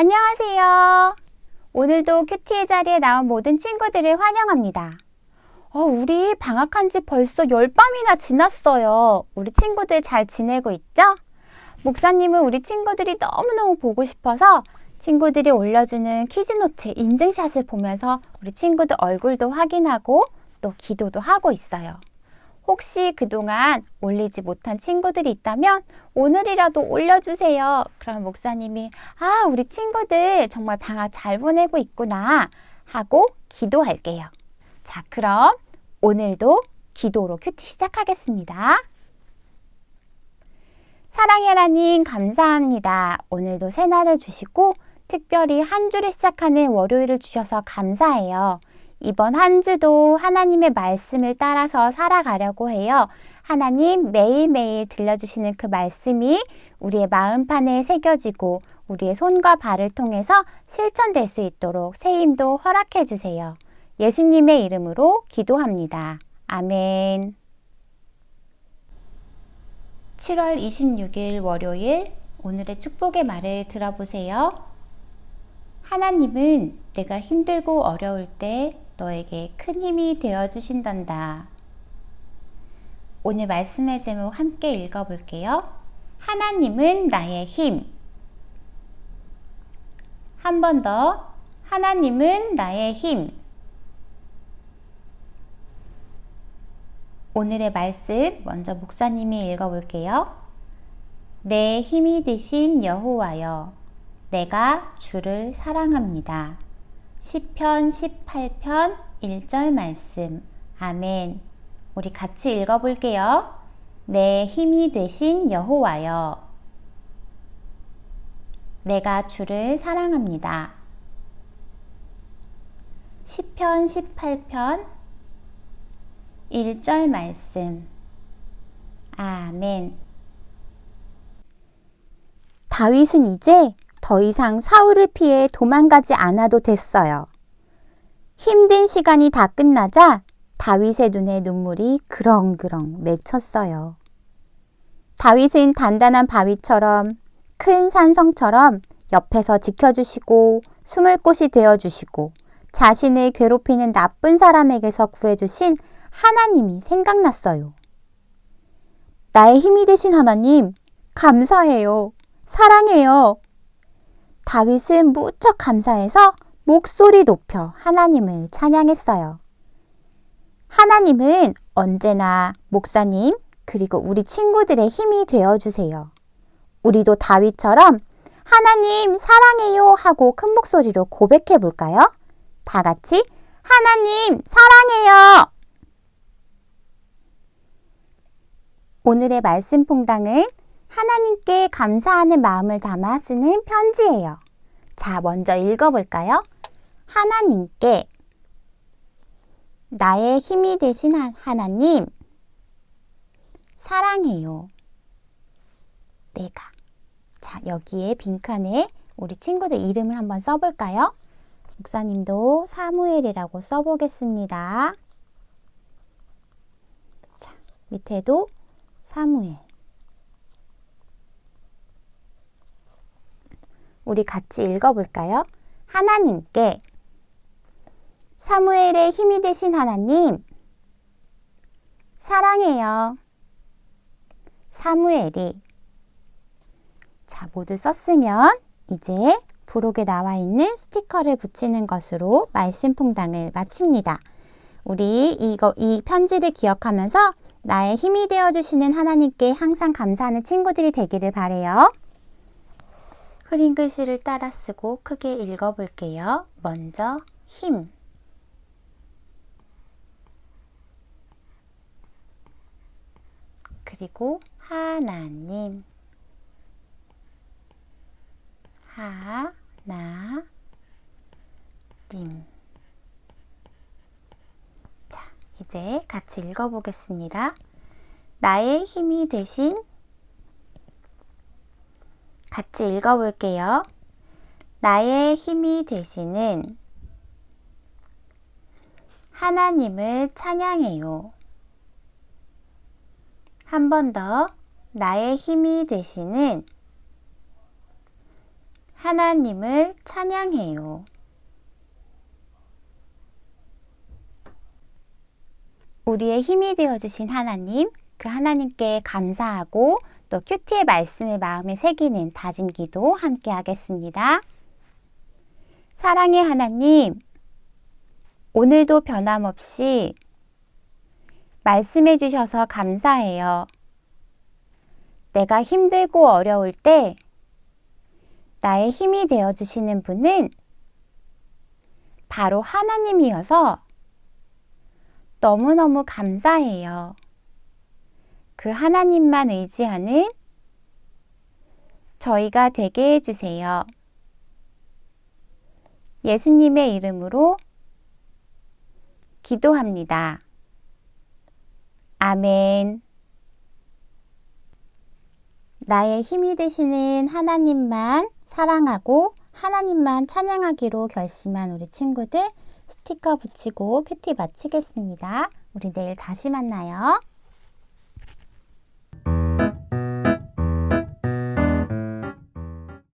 안녕하세요. 오늘도 큐티의 자리에 나온 모든 친구들을 환영합니다. 어, 우리 방학한 지 벌써 열밤이나 지났어요. 우리 친구들 잘 지내고 있죠? 목사님은 우리 친구들이 너무너무 보고 싶어서 친구들이 올려주는 키즈노트 인증샷을 보면서 우리 친구들 얼굴도 확인하고 또 기도도 하고 있어요. 혹시 그동안 올리지 못한 친구들이 있다면 오늘이라도 올려주세요. 그럼 목사님이 아, 우리 친구들 정말 방학 잘 보내고 있구나 하고 기도할게요. 자, 그럼 오늘도 기도로 큐티 시작하겠습니다. 사랑의 하나님 감사합니다. 오늘도 새날을 주시고 특별히 한 주를 시작하는 월요일을 주셔서 감사해요. 이번 한 주도 하나님의 말씀을 따라서 살아가려고 해요. 하나님 매일매일 들려주시는 그 말씀이 우리의 마음판에 새겨지고 우리의 손과 발을 통해서 실천될 수 있도록 새 힘도 허락해 주세요. 예수님의 이름으로 기도합니다. 아멘. 7월 26일 월요일 오늘의 축복의 말을 들어보세요. 하나님은 내가 힘들고 어려울 때 너에게 큰 힘이 되어 주신단다. 오늘 말씀의 제목 함께 읽어 볼게요. 하나님은 나의 힘. 한 번 더. 하나님은 나의 힘. 오늘의 말씀 먼저 목사님이 읽어 볼게요. 내 힘이 되신 여호와여, 내가 주를 사랑합니다. 시편 18편 1절 말씀. 아멘. 우리 같이 읽어 볼게요. 내 힘이 되신 여호와여. 내가 주를 사랑합니다. 시편 18편 1절 말씀. 아멘. 다윗은 이제 더 이상 사울을 피해 도망가지 않아도 됐어요. 힘든 시간이 다 끝나자 다윗의 눈에 눈물이 그렁그렁 맺혔어요. 다윗은 단단한 바위처럼 큰 산성처럼 옆에서 지켜주시고 숨을 곳이 되어주시고 자신을 괴롭히는 나쁜 사람에게서 구해주신 하나님이 생각났어요. 나의 힘이 되신 하나님, 감사해요. 사랑해요. 다윗은 무척 감사해서 목소리 높여 하나님을 찬양했어요. 하나님은 언제나 목사님, 그리고 우리 친구들의 힘이 되어 주세요. 우리도 다윗처럼 하나님 사랑해요 하고 큰 목소리로 고백해 볼까요? 다 같이 하나님 사랑해요. 오늘의 말씀 퐁당은 하나님께 감사하는 마음을 담아 쓰는 편지예요. 자, 먼저 읽어볼까요? 하나님께 나의 힘이 되신 하나님, 사랑해요. 내가. 자, 여기에 빈칸에 우리 친구들 이름을 한번 써볼까요? 목사님도 사무엘이라고 써보겠습니다. 자, 밑에도 사무엘. 우리 같이 읽어볼까요? 하나님께 사무엘의 힘이 되신 하나님 사랑해요. 사무엘이 자 모두 썼으면 이제 부록에 나와 있는 스티커를 붙이는 것으로 말씀 퐁당을 마칩니다. 우리 이거 이 편지를 기억하면서 나의 힘이 되어 주시는 하나님께 항상 감사하는 친구들이 되기를 바래요. 흐린 글씨를 따라 쓰고 크게 읽어 볼게요. 먼저 힘 그리고 하나님 하나님 자, 이제 같이 읽어 보겠습니다. 나의 힘이 되신 같이 읽어볼게요. 나의 힘이 되시는 하나님을 찬양해요. 한 번 더, 나의 힘이 되시는 하나님을 찬양해요. 우리의 힘이 되어주신 하나님, 그 하나님께 감사하고 또 큐티의 말씀을 마음에 새기는 다짐 기도 함께 하겠습니다. 사랑의 하나님, 오늘도 변함없이 말씀해 주셔서 감사해요. 내가 힘들고 어려울 때 나의 힘이 되어 주시는 분은 바로 하나님이어서 너무너무 감사해요. 그 하나님만 의지하는 저희가 되게 해주세요. 예수님의 이름으로 기도합니다. 아멘. 나의 힘이 되시는 하나님만 사랑하고 하나님만 찬양하기로 결심한 우리 친구들 스티커 붙이고 큐티 마치겠습니다. 우리 내일 다시 만나요.